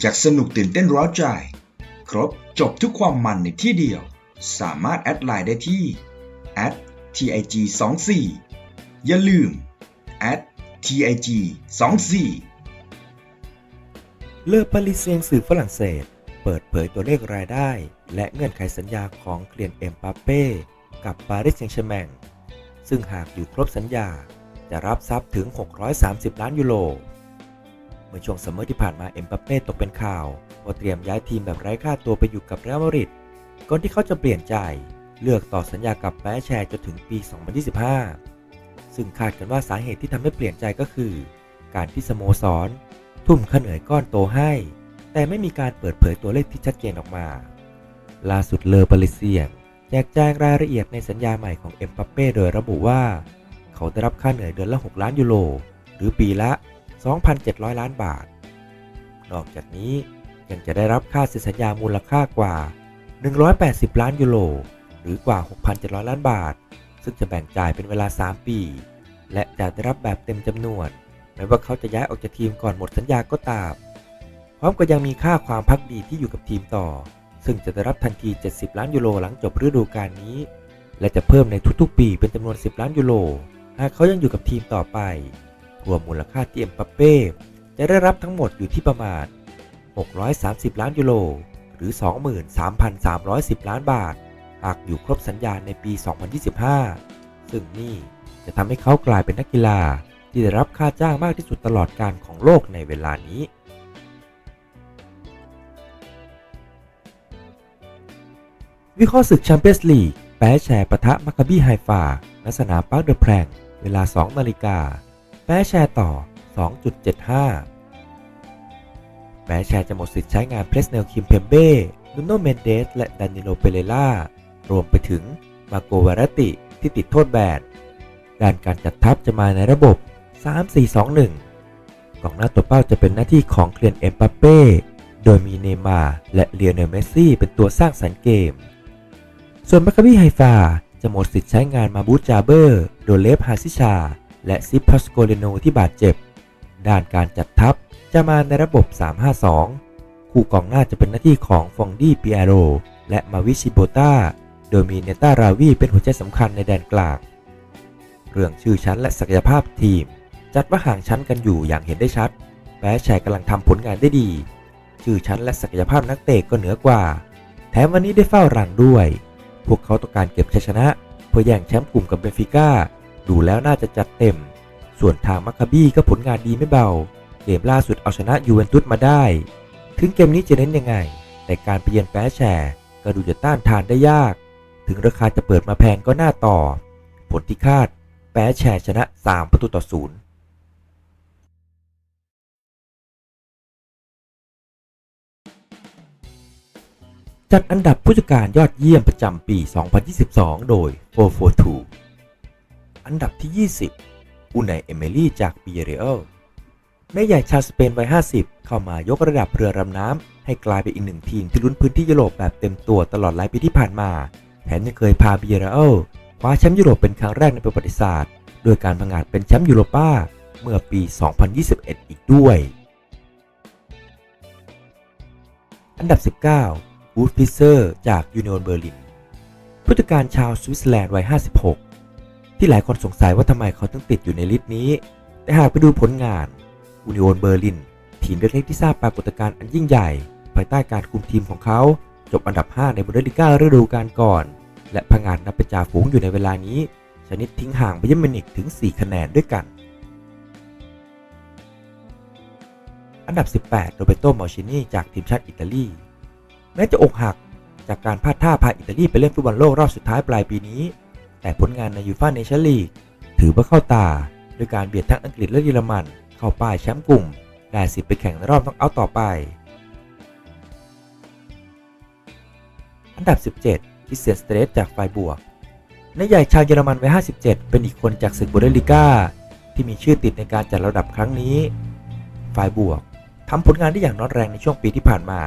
อยากสนุกตื่นเต้นร้าวใจ ครบจบทุกความมันในที่เดียว สามารถแอดไลน์ได้ที่ @tig 2 4 อย่าลืม @tig 2 4 เลอปาริเซียงสื่อฝรั่งเศส เปิดเผยตัวเลขรายได้ และเงื่อนไขสัญญาของเคลียนเอ็มปาเป้กับปารีสแซงต์แชร์แมงซึ่งหากอยู่ครบสัญญาจะรับทรัพย์ถึง 630 ล้านยูโร เมื่อช่วงซัมเมอร์ที่ผ่านมาเอ็มปาเป้ตกเป็นข่าวว่าเตรียมย้ายทีมแบบไร้ค่าตัวไปอยู่กับเรอัลมาดริดก่อนที่เขาจะเปลี่ยนใจ เลือกต่อสัญญากับแปะแชร์จนถึงปี 2025 ซึ่งคาดกันว่าสาเหตุที่ทำให้เปลี่ยนใจก็คือ การที่สโมสร ทุ่มค่าเหนื่อยก้อนโตให้ แต่ไม่มีการเปิดเผยตัวเลขที่ชัดเจนออกมา ล่าสุดเลอปาริเซียงแจกแจงรายละเอียดในสัญญาใหม่ของเอ็มปัปเป้โดยระบุว่า เขาได้รับค่าเหนื่อยเดือนละ 6 ล้านยูโร หรือปีละ 2,700 ล้านบาท นอกจากนี้ยังจะได้รับค่าเซ็นสัญญามูลค่ากว่า 180 ล้านยูโร หรือกว่า 6,700 ล้านบาท ซึ่งจะแบ่งจ่ายเป็นเวลา 3 ปี และจะได้รับแบบเต็มจำนวนแม้ว่าเขาจะย้ายออกจากทีมก่อนหมดสัญญาก็ตาม พร้อมกับยังมีค่าความพักดีที่อยู่กับทีมต่อ ซึ่งจะได้รับทันที 70 ล้านยูโรหลังจบฤดูกาลนี้ และจะเพิ่มในทุกๆ ปีเป็นจำนวน 10 ล้านยูโร หากเขายังอยู่กับทีมต่อไป รวมมูลค่าที่เอ็มปัปเป้จะได้รับทั้งหมดอยู่ที่ประมาณ 630 ล้านยูโร หรือ 23,310 ล้านบาท หากอยู่ครบสัญญาในปี 2025 ซึ่งนี่จะทำให้เขากลายเป็นนักกีฬาที่ได้รับค่าจ้างมากที่สุดตลอดการของโลกในเวลานี้ วิเคราะห์ศึกแชมเปี้ยนส์ลีกแพ้แชร์ปะทะมัคคบีไฮฟาณสนามปาร์คเดอะแพรงเวลา 2 นาฬิกา แพ้แชร์ต่อ 2.75แพ้แชร์จะหมดสิทธิ์ใช้งานเพรสเนลคิมเพมเบ้นูโนเมนเดส และดานิโลเปเรล่ารวมไปถึงมาโกวารติที่ติดโทษแบนด้านการจัดทัพจะมาในระบบ 3-4-2-1 กองหน้าตัวเป้าจะเป็นหน้าที่ของเคลียนเอ็มปัปเป้ โดยมีเนมาและเลียเนลเมสซี่เป็นตัวสร้างสรรค์เกม ส่วนมัคคาบีไฮฟาจะหมดสิทธิ์ใช้งานมาบูจาเบอร์ โดเลฟฮาซิชา และซิปพัสโกเลโนที่บาดเจ็บ ด้านการจัดทัพจะมาในระบบ 352 คู่กองหน้าจะเป็นหน้าที่ของฟองดี้ปิอาโร และมาวิชิโบตาโดยมีเนต้าราวีเป็นหัวใจสำคัญในแดนกลาง เรื่องชื่อชั้นและศักยภาพทีม จัดว่าห่างชั้นกันอยู่อย่างเห็นได้ชัดแพ้แชร์กำลังทำผลงานได้ดี ชื่อชั้นและศักยภาพนักเตะก็เหนือกว่า แถมวันนี้ได้เฝ้ารังด้วย พวกเขาต้องการเก็บชัยชนะ เพื่อแย่งแชมป์กลุ่มกับเบนฟิก้า ดูแล้วน่าจะจัดเต็ม ส่วนทางมัคคาบี้ก็ผลงานดีไม่เบา เกมล่าสุดเอาชนะยูเวนตุสมาได้ ถึงเกมนี้จะเน้นยังไง แต่การไปเยือนแปแชร์ก็ดูจะต้านทานได้ยาก ถึงราคาจะเปิดมาแพงก็น่าต่อ ผลที่คาดแปแชร์ชนะ 3 ประตูต่อศูนย์จัดอันดับผู้จัดการยอดเยี่ยมประจำปี 2022 โดย 442 อันดับที่ 20อุไนเอเมลี่จากปีเรอัลแม่ใหญ่ชาวสเปนวัย 50 เข้ามายกระดับเรือรำน้ำ ให้กลายเป็นอีกหนึ่งทีมที่ลุ้นพื้นที่ยุโรปแบบเต็มตัวตลอดหลายปีที่ผ่านมา แถมยังเคยพาบีเรอัลคว้าแชมป์ยุโรปเป็นครั้งแรกในประวัติศาสตร์โดยการพังอาจเป็นแชมป์ยูโรป้าเมื่อปี 2021 อีกด้วย อันดับ 19 วูดฟิเซอร์จากยูเนียนเบอร์ลินผู้จัดการชาวสวิตเซอร์แลนด์วัย 56 ที่หลายคนสงสัยว่าทำไมเขาถึงติดอยู่ในลิสต์นี้ แต่หากไปดูผลงานยูเนียนเบอร์ลิน ทีมเล็กๆที่สร้างปรากฏการณ์อันยิ่งใหญ่ ภายใต้การคุมทีมของเขา จบอันดับ 5 ในบุนเดสลิก้าฤดูกาลก่อน และพังงาดนับเป็นจ่าฝูงอยู่ในเวลานี้ ชนิดทิ้งห่างไปเยอรมนิกถึง 4 คะแนนด้วยกัน อันดับ 18 โรเบโตมอร์ชินีจากทีมชาติอิตาลีแม้จะอกหักจากการพลาดท่าพาอิตาลีไปเล่นฟุตบอลโลกรอบสุดท้ายปลายปีนี้ แต่ผลงานในยูฟ่าเนชั่นลีกถือว่าเข้าตาด้วยการเบียดทั้งอังกฤษและเยอรมัน เข้าป้ายแชมป์กลุ่ม ได้สิทธิ์ไปแข่งในรอบน็อกเอาท์ต่อไป อันดับ 17คริสเตียนสเตรสจากไฟบวกนายใหญ่ชาวเยอรมันวัย57 เป็นอีกคนจากศึกบุเดลิก้าที่มีชื่อติดในการจัดระดับครั้งนี้ไฟบวกทำผลงานได้อย่างร้อนแรงในช่วงปีที่ผ่านมา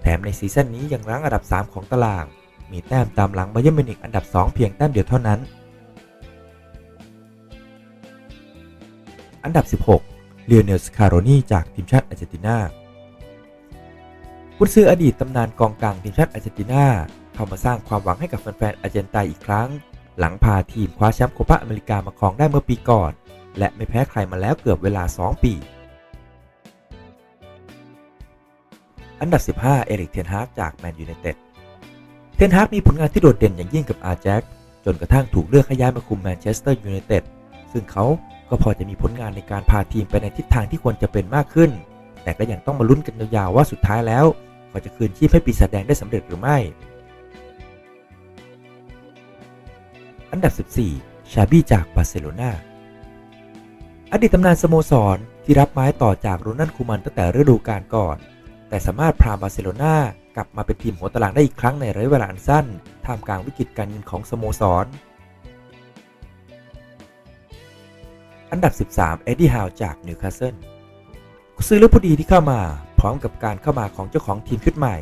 แถมในซีซั่นนี้ยังรั้งอันดับ 3 ของตาราง มีแต้มตามหลังบาเยิร์นมิวนิกอันดับ 2 เพียงแต้มเดียวเท่านั้น อันดับ 16 เลียเนลสคาโรนีจากทีมชาติอาร์เจนตินากุนซืออดีตตำนานกองกลางทีมชาติอาร์เจนตินาเข้ามาสร้างความหวังให้กับแฟนๆอาร์เจนไตนอีกครั้ง หลังพาทีมคว้าแชมป์โคปาอเมริกามาครองได้เมื่อปีก่อน และไม่แพ้ใครมาแล้วเกือบเวลา 2 ปี อันดับ 15 เอริกเทนฮากจากแมนยูไนเต็ด เทนฮากมีผลงานที่โดดเด่นอย่างยิ่งกับอาร์แจ็คจนกระทั่งถูกเลือกให้ย้ายมาคุมแมนเชสเตอร์ยูไนเต็ดซึ่งเขาก็พอจะมีผลงานในการพาทีมไปในทิศทางที่ควรจะเป็นมากขึ้น แต่ก็ยังต้องมาลุ้นกันยาวๆว่าสุดท้ายแล้วเขาจะคืนชีพให้ปีศาจแดงได้สำเร็จหรือไม่ อันดับ 14 ชาบี้จากบาร์เซโลนาอดีตตำนานสโมสรที่รับไม้ต่อจากโรนัลคูมันตั้งแต่ฤดูกาลก่อน แต่สามารถพาบาร์เซโลนา กลับมาเป็นทีมหัวตารางได้อีกครั้งในระยะเวลาอันสั้น ท่ามกลางวิกฤตการเงินของสโมสร อันดับ 13 เอ็ดดี้ฮาวจากนิวคาสเซิลซื้อเลือกผู้ดีที่เข้ามา พร้อมกับการเข้ามาของเจ้าของทีมชุดใหม่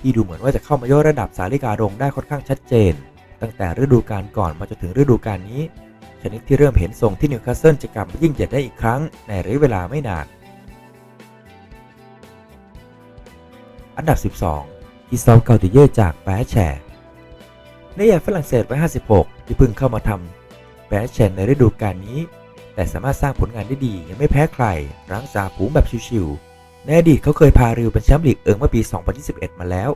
ที่ดูเหมือนว่าจะเข้ามายกระดับสาลิกาลงได้ค่อนข้างชัดเจน ตั้งแต่ฤดูกาลก่อนมาจนถึงฤดูกาลนี้ ชนิดที่เริ่มเห็นทรงที่นิวคาสเซิลจะกลับมายิ่งใหญ่ได้อีกครั้งในระยะเวลาไม่นานอันดับ 12 กิซอฟเกาติเย่จากแปแชร์ในใหญ่ฝรั่งเศสไว้56 ที่เพิ่งเข้ามาทำแปแชร์ในฤดูกาลนี้ แต่สามารถสร้างผลงานได้ดียังไม่แพ้ใครรั้งจาฝูงแบบชิวๆในอดีตเขาเคยพาริวเป็นแชมป์ลีกเอิงเมื่อปี 2021 มาแล้ว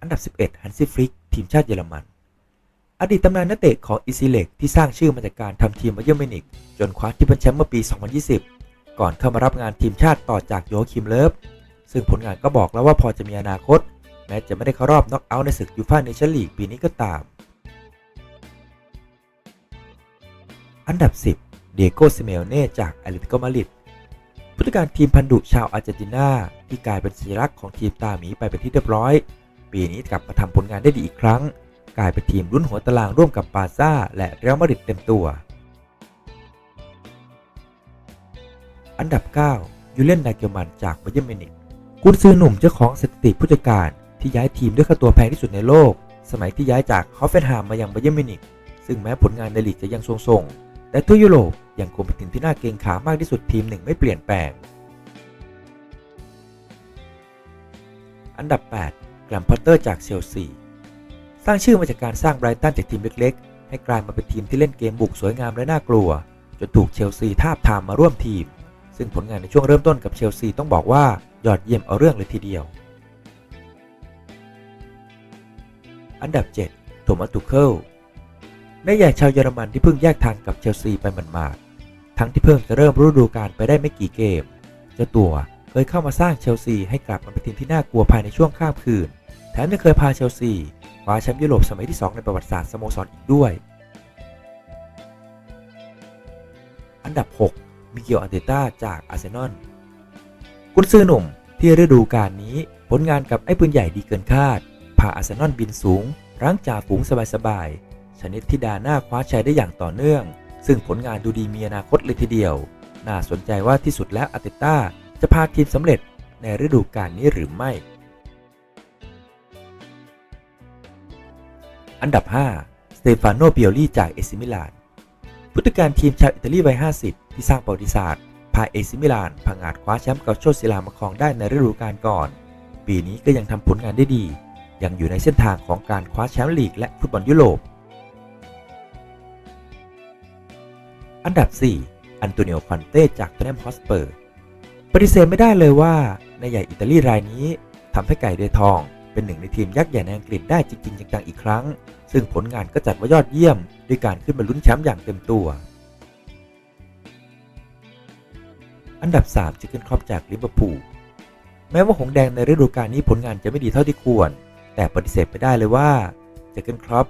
อันดับ 11 ฮันซี่ฟริก ทีมชาติเยอรมันอดีตตำนานนักเตะของอิซิเล็กที่สร้างชื่อมาจากการทำทีมบาเยิร์นมินิกจนคว้าที่เป็นแชมป์เมื่อปี 2020 ก่อนเข้ามารับงานทีมชาติต่อจากโยคิมเลิฟ ซึ่งผลงานก็บอกแล้วว่าพอจะมีอนาคต แม้จะไม่ได้เข้ารอบน็อกเอาท์ในศึกยูฟ่าเนชั่นลีกปีนี้ก็ตาม อันดับ 10 เดโกซิเมลเน่จากแอตเลติโกมาดริดผู้จัดการทีมพันดุชาวอาร์เจนตินาที่กลายเป็นสัญลักษณ์ของทีมตาหมีไปเป็นที่เรียบร้อย ปีนี้กลับมาทำผลงานได้ดีอีกครั้ง กลายเป็นทีมรุ่นหัวตารางร่วมกับบาซ่าและเรอัลมาดริดเต็มตัว อันดับ 9 ยูเลนนาเกลมันจากบเยิร์มินิกกุนซือหนุ่มเจ้าของสถิติผู้จัดการที่ย้ายทีมด้วยค่าตัวแพงที่สุดในโลก สมัยที่ย้ายจากฮอฟเฟนไฮม์มายังบเยิร์มินิกซึ่งแม้ผลงานในลีกจะยังทรงๆแต่ทั่วยุโรปยังคงเป็นทีมที่น่าเกรงขามากที่สุดทีมหนึ่งไม่เปลี่ยนแปลง อันดับ 8 แกรมพอตเตอร์จากเชลซีสร้างชื่อมาจากการสร้างไบรตันจากทีมเล็กๆ ให้กลายมาเป็นทีมที่เล่นเกมบุกสวยงามและน่ากลัว จนถูกเชลซีทาบทามมาร่วมทีม ซึ่งผลงานในช่วงเริ่มต้นกับเชลซีต้องบอกว่ายอดเยี่ยมเอาเรื่องเลยทีเดียว อันดับ 7 โทมัสตูเคิลนายใหญ่ชาวเยอรมันที่เพิ่งแยกทางกับเชลซีไปหมาดๆทั้งที่เพิ่งจะเริ่มฤดูกาลไปได้ไม่กี่เกม เจ้าตัวเคยเข้ามาสร้างเชลซีให้กลับมาเป็นทีมที่น่ากลัวภายในช่วงข้ามคืน แถมยังเคยพาเชลซีคว้าแชมป์ยุโรปสมัยที่ 2 ในประวัติศาสตร์สโมสรอีกด้วย อันดับ 6 มิเกลอันเตต้าจากอาร์เซนอลกุนซือหนุ่มที่ฤดูกาลนี้ผลงานกับไอ้ปืนใหญ่ดีเกินคาด พาอาร์เซนอลบินสูง รั้งจ่าฝูงสบายๆ ชนิดที่ดาหน้าคว้าชัยได้อย่างต่อเนื่อง ซึ่งผลงานดูดีมีอนาคตเลยทีเดียว น่าสนใจว่าที่สุดแล้วอาร์เตต้าจะพาทีมสำเร็จในฤดูกาลนี้หรือไม่ อันดับ 5 สเตฟานโนเปียลี่จากเอซิมิลานผู้จัดการทีมชาวอิตาลีวัย 50 ที่สร้างประวัติศาสตร์พาเอซิมิลานพังอาจคว้าแชมป์กับโชซิลามาครองได้ในฤดูกาลก่อน ปีนี้ก็ยังทำผลงานได้ดี ยังอยู่ในเส้นทางของการคว้าแชมป์ลีกและฟุตบอลยุโรป อันดับ 4 อันโตนิโอคอนเต้จากเทนแนมฮอสเปอร์ ปฏิเสธไม่ได้เลยว่าในใหญ่อิตาลีรายนี้ทำให้ไก่เดทอง เป็นหนึ่งในทีมยักษ์ใหญ่ในอังกฤษได้จริงๆจังๆอีกครั้ง ซึ่งผลงานก็จัดว่ายอดเยี่ยม ด้วยการขึ้นมาลุ้นแชมป์อย่างเต็มตัว อันดับ3จิเกนครอปจากลิเวอร์พูลแม้ว่าหงแดงในฤดูกาลนี้ผลงานจะไม่ดีเท่าที่ควร แต่ปฏิเสธไม่ได้เลยว่าจิเกนครอป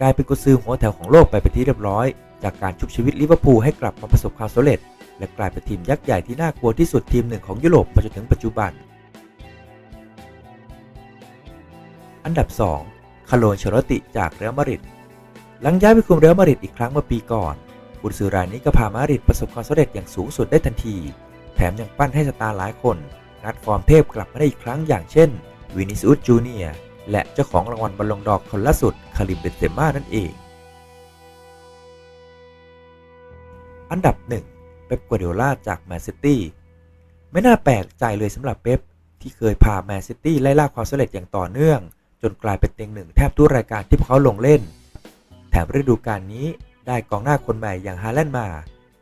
กลายเป็นกุญซือหัวแถวของโลกไปเป็นที่เรียบร้อย จากการชุบชีวิตลิเวอร์พูลให้กลับมาประสบความสำเร็จ และกลายเป็นทีมยักษ์ใหญ่ที่น่ากลัวที่สุดทีมหนึ่งของยุโรปมาจนถึงปัจจุบัน อันดับ 2 คาร์โลนเชโรติจากเรอัลมาดริดหลังย้ายไปคุมเรอัลมาดริดอีกครั้งเมื่อปีก่อนกุนซือรายนี้ก็พามาดริดประสบความสำเร็จอย่างสูงสุดได้ทันที แถมยังปั้นให้สตาร์หลายคนนัดฟอร์มเทพกลับมาได้อีกครั้งอย่างเช่นวินิสอุสจูเนียและเจ้าของรางวัลบอลลงดอกคนล่าสุดคาริมเบนเซม่านั่นเอง อันดับ 1 เป๊ปกัวเดล่าจากแมนซิตี้ไม่น่าแปลกใจเลยสำหรับเป๊ปที่เคยพาแมนซิตี้ไล่ล่าความสำเร็จอย่างต่อเนื่อง จนกลายเป็นเต็งหนึ่งแทบทุกรายการที่พวกเขาลงเล่น แถมฤดูกาลนี้ได้กองหน้าคนใหม่อย่างฮาแลนด์มา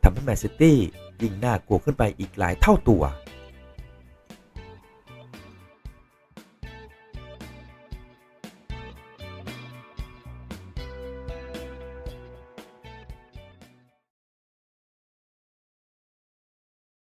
ทำให้แมนซิตี้ ยิ่งน่ากลัวขึ้นไปอีกหลายเท่าตัว